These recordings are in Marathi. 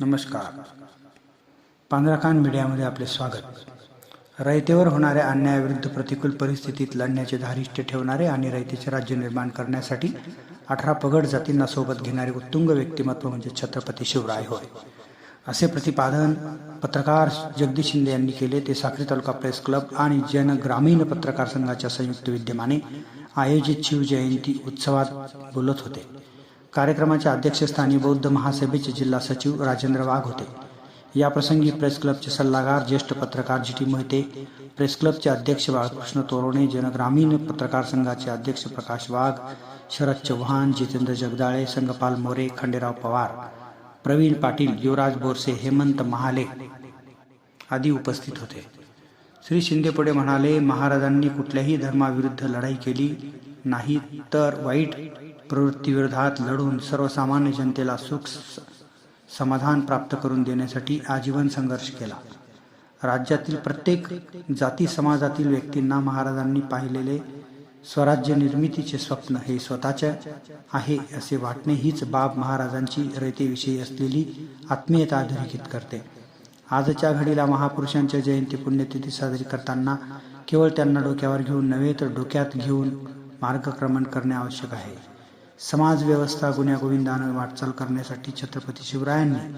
नमस्कार. पांढराखान मीडियामध्ये आपले स्वागत. रयतेवर होणाऱ्या अन्यायाविरुद्ध प्रतिकूल परिस्थितीत लढण्याचे धारिष्ट्य ठेवणारे आणि रयतेचे राज्य निर्माण करण्यासाठी अठरा पगड जातींना सोबत घेणारे उत्तुंग व्यक्तिमत्व म्हणजे छत्रपती शिवराय होय. असे प्रतिपादन पत्रकार जगदीश शिंदे यांनी केले. ते साक्री तालुका प्रेस क्लब आणि जन ग्रामीण पत्रकार संघाच्या संयुक्त विद्यमाने आयोजित शिवजयंती उत्सवात बोलत होते. कार्यक्रमाच्या अध्यक्षस्थानी बौद्ध महासभेचे जिल्हा सचिव राजेंद्र वाघ होते. या प्रसंगी प्रेस क्लबचे सल्लागार ज्येष्ठ पत्रकार जी टी मोहिते प्रेस क्लबचे अध्यक्ष बाळकृष्ण तोरणे जनग्रामीण पत्रकार संघाचे अध्यक्ष प्रकाश वाघ शरद चव्हाण जितेंद्र जगदाळे संगपाल मोरे खंडेराव पवार प्रवीण पाटील युवराज बोरसे हेमंत महाले आदी उपस्थित होते. श्री शिंदे पुढे म्हणाले महाराजांनी कुठल्याही धर्माविरुद्ध लढाई केली नाही तर वाईट प्रवृत्तीविरोधात लढून सर्वसामान्य जनतेला सुख स- समाधान प्राप्त करून देण्यासाठी आजीवन संघर्ष केला. राज्यातील प्रत्येक जाती समाजातील व्यक्तींना महाराजांनी पाहिलेले स्वराज्य निर्मितीचे स्वप्न हे स्वतःच्या आहे असे वाटणे हीच बाब महाराजांची रयतेविषयी असलेली आत्मीयता अधोरेखित करते. आजच्या घडीला महापुरुषांच्या जयंती पुण्यतिथी साजरी करताना केवळ त्यांना डोक्यावर घेऊन नव्हे तर डोक्यात घेऊन मार्गक्रमण करणे आवश्यक आहे. समाजव्यवस्था गुण्यागोविंदानं वाटचाल करण्यासाठी छत्रपती शिवरायांनी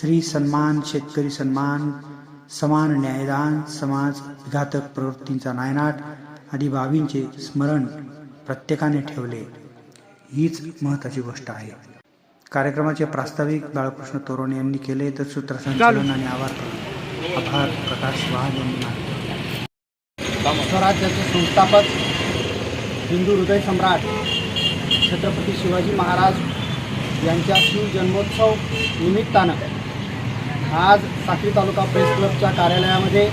श्री सन्मान शेतकरी सन्मान समान न्यायदान समाज घातक प्रवृत्तींचा नायनाट आदी बाबींचे स्मरण प्रत्येकाने ठेवले. हीच महत्त्वाची गोष्ट आहे. कार्यक्रमाचे प्रास्ताविक बाळकृष्ण तोरण यांनी केले तर सूत्रसंचालन आणि आभार आभार प्रकाश वाघ यांनी मानले स्वराज्याचे संस्थापक हिंदू हृदय सम्राट छत्रपती शिवाजी महाराज यांच्या शिवजन्मोत्सव निमित्तानं आज साखरी तालुका प्रेस क्लबच्या कार्यालयामध्ये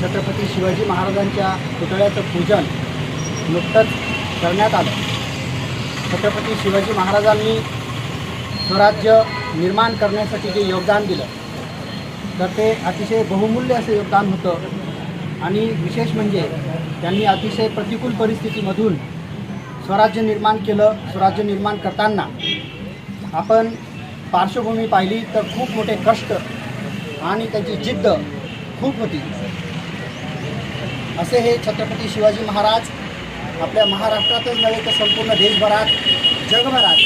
छत्रपती शिवाजी महाराजांच्या पुतळ्याचं पूजन नुकतंच करण्यात आलं. छत्रपती शिवाजी महाराजांनी स्वराज्य निर्माण करण्यासाठी जे योगदान दिलं तर ते अतिशय बहुमूल्य असं योगदान होतं. आणि विशेष म्हणजे त्यांनी अतिशय प्रतिकूल परिस्थितीमधून स्वराज्य निर्माण केलं स्वराज्य निर्माण करताना. आपण पार्श्वभूमी पाहिली तर खूप मोठे कष्ट आणि त्याची जिद्द खूप होती. असे हे छत्रपती शिवाजी महाराज आपल्या महाराष्ट्रातच नव्हे तर संपूर्ण देशभरात जगभरात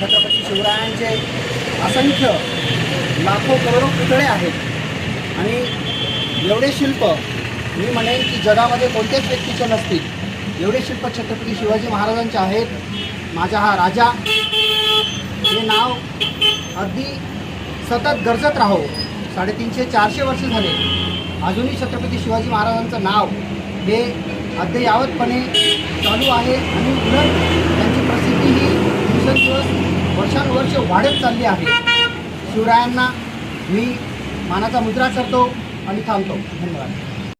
छत्रपती शिवरायांचे असंख्य लाखो करोडो पुतळे आहेत. आणि एवढे शिल्प मी म्हणेन की जगामध्ये कोणत्याच व्यक्तीचे नसतील. एवढे शिल्प छत्रपती शिवाजी महाराजांचे आहेत. माझा हा राजा. हे नाव अगदी सतत गरजत राहो. साडेतीनशे चारशे वर्ष झाले. अजूनही छत्रपती शिवाजी महाराजांचं नाव हे अद्ययावतपणे चालू आहे आणि उलट त्यांची प्रसिद्धी ही दिवसेंदिवस वर्षानुवर्ष वाढत चालली आहे. शिवरायांना मी मानाचा मुद्रा करतो आणि थांबतो. धन्यवाद.